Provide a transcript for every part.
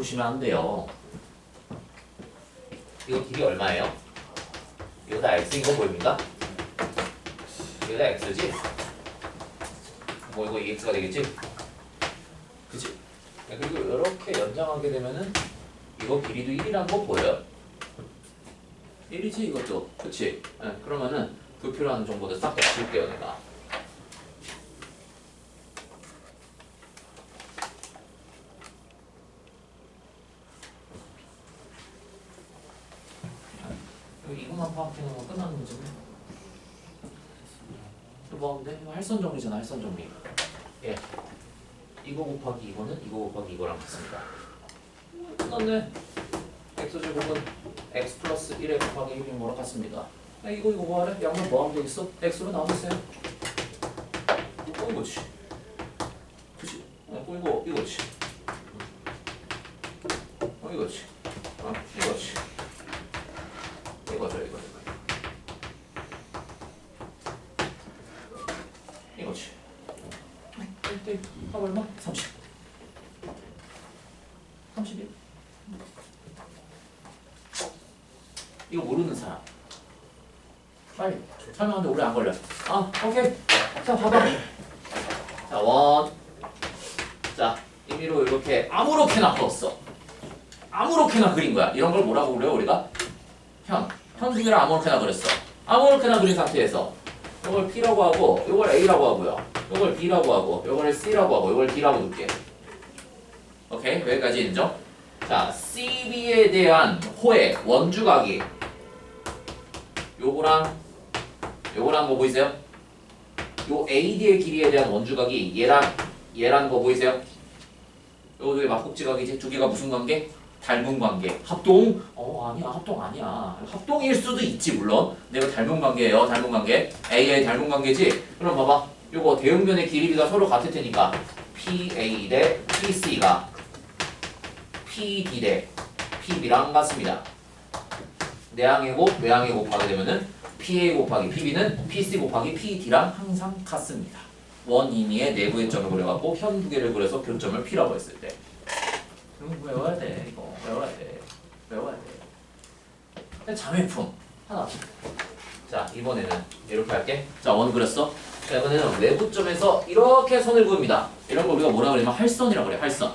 보시면 안 돼요. 이거 길이 얼마예요? 이거 다 x인 거 보입니까? 이거 다 x지? 뭐 이거 2x가 되겠지? 그치? 네, 그리고 이렇게 연장하게 되면은 이거 길이도 1이란 거 보여요? 1이지 이것도 그치? 네, 그러면은 불필요한 정보들 싹다 지울게요 내가 여기 이것만 파악해 놓으면 끝나는 문제네 또 뭐 하면 돼? 이거 할선 정리잖아 할선 정리 예 이거 곱하기 이거는 이거 곱하기 이거랑 같습니다 끝났네 x제곱은 x 플러스 1에 곱하기 1이 뭐랑 같습니다 아, 이거 이거 뭐 하래? 양면 뭐 하면 되겠어? x로 나오겠어요? 어 이거지 그치? 어 이거 이거지 어 이거지 어 이거지 이거죠 이거 이거 이거지 1대 합 얼마? 30 31 이거 모르는 사람. 빨리. 설명하는데 오래 안 걸려. 아 오케이. 자 봐봐. 자 원. 자 임의로 이렇게 아무렇게나 풀었어. 아무렇게나 그린 거야. 이런 걸 뭐라고 그래요 우리가? 현, 현두 개를 아무렇게나 그렸어. 아무렇게나 그린 상태에서 이걸 P라고 하고 이걸 A라고 하고요. 이걸 B라고 하고 이걸 C라고 하고 이걸 D라고 둘게. 오케이 여기까지 인정? 자 CB에 대한 호의 원주각이 요거랑 요거랑 뭐 보이세요? 요 AD의 길이에 대한 원주각이 얘랑 얘랑 거 보이세요? 요거 두 개 막국지각이지 두 개가 무슨 관계? 닮은 관계. 합동? 어 아니야 합동 아니야. 합동일 수도 있지 물론. 이거 닮은 관계예요. 닮은 관계. AA 닮은 관계지. 그럼 봐봐. 요거 대응변의 길이가 서로 같을 테니까 PA 대 PC가 PD 대 PB랑 같습니다. 내항의 곱, 외항의 곱하게 되면은 PA 곱하기 PB는 PC 곱하기 PD랑 항상 같습니다. 원인위의 내부의 점을 그려갖고 현 두 개를 그려서 교점을 P라고 했을 때. 이거 외워야 돼 이거 외워야 돼 외워야 돼 자매품 하나 자 이번에는 이렇게 할게 자원 그렸어 자 이번에는 외부점에서 이렇게 선을 그읍니다 이런 걸 우리가 뭐라 그러냐면 할선이라고 그래 할선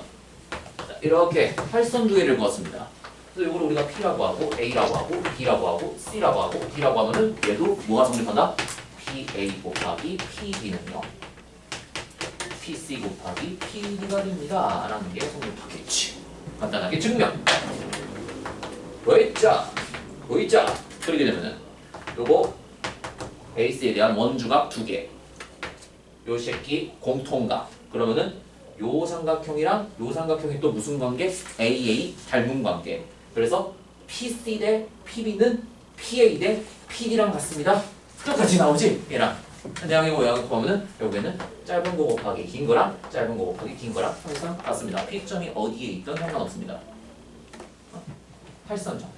자, 이렇게 할선 두 개를 그었습니다 그래서 이걸 우리가 P라고 하고 A라고 하고 B라고 하고 C라고 하고 D라고 하면은 얘도 뭐가 성립한다? PA 곱하기 PB는요 PC 곱하기 PD가 됩니다. 라는 게 성립하겠지. 간단하게 증명. V자, V자. 그리게 되면은 요거 베이스에 대한 원주각 두 개. 요 새끼 공통각. 그러면은 요 삼각형이랑 요 삼각형이 또 무슨 관계? AA 닮은 관계. 그래서 PC 대 PB는 PA 대 PD랑 같습니다. 똑같이 나오지? 얘랑. 대항이고 양을 보면은 여기는 짧은 거 곱하기 긴 거랑 짧은 거 곱하기 긴 거랑 항상 같습니다. P점이 어디에 있든 상관없습니다. 어? 팔선점.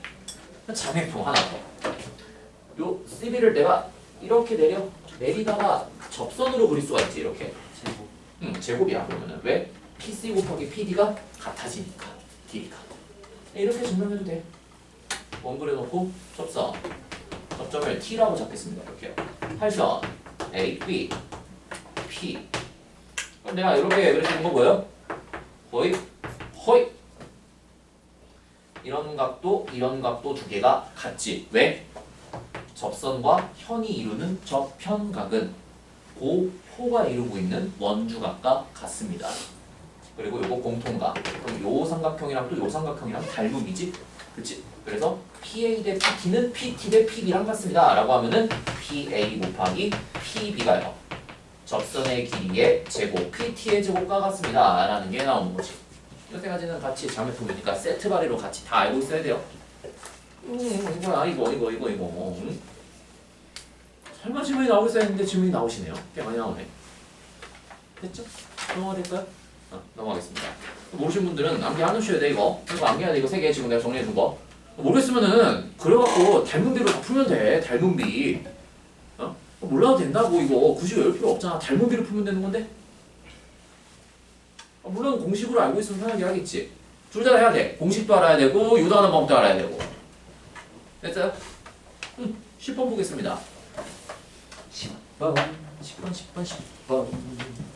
자매품 하나 더. 요 CB를 내가 이렇게 내려 내리다가 접선으로 그릴 수가 있지 이렇게. 제곱. 응 제곱이야 그러면은 왜? PC 곱하기 PD가 같아지니까 길이가. 이렇게 증명해도 돼. 원 그려놓고 접선. 접점을 T라고 잡겠습니다. 이렇게요. 팔선 A, B, P. 그럼 내가 이렇게 그려주는 거 뭐예요? 거의 허이 이런 각도, 이런 각도 두 개가 같지. 왜? 접선과 현이 이루는 접현각은 고 호가 이루고 있는 원주각과 같습니다. 그리고 요거 공통각. 그럼 요 삼각형이랑 또 요 삼각형이랑 닮음이지. 그치? 그래서 PA 대 PT는 PT 대 PB랑 같습니다. 라고 하면은 PA 곱하기 PB가요. 접선의 길이의 제곱, PT의 제곱과 같습니다. 라는 게 나오는 거지. 여태까지는 같이 자매품이니까 세트 발의로 같이 다 알고 있어야 돼요. 음, 이거야, 이거, 이거, 이거, 이거. 음. 설마 질문이 나오겠어야 했는데 질문이 나오시네요. 꽤 많이 나오네. 됐죠? 넘어가 될까요? 어, 넘어가겠습니다. 모르신 분들은 암기 안 하셔야 돼, 이거. 이거 암기해야 돼, 이거 세개 지금 내가 정리해 준 거. 모르겠으면은, 그래갖고 닮은 비로 다 풀면 돼, 닮은 비. 어? 몰라도 된다고, 이거. 굳이 외울 필요 없잖아. 닮은 비로 풀면 되는 건데? 어, 물론 공식으로 알고 있으면 편하게 하겠지. 둘 다 해야 돼. 공식도 알아야 되고 유도하는 법도 알아야 되고. 됐어요? 음, 10번 보겠습니다. 10번, 10번, 10번, 10번.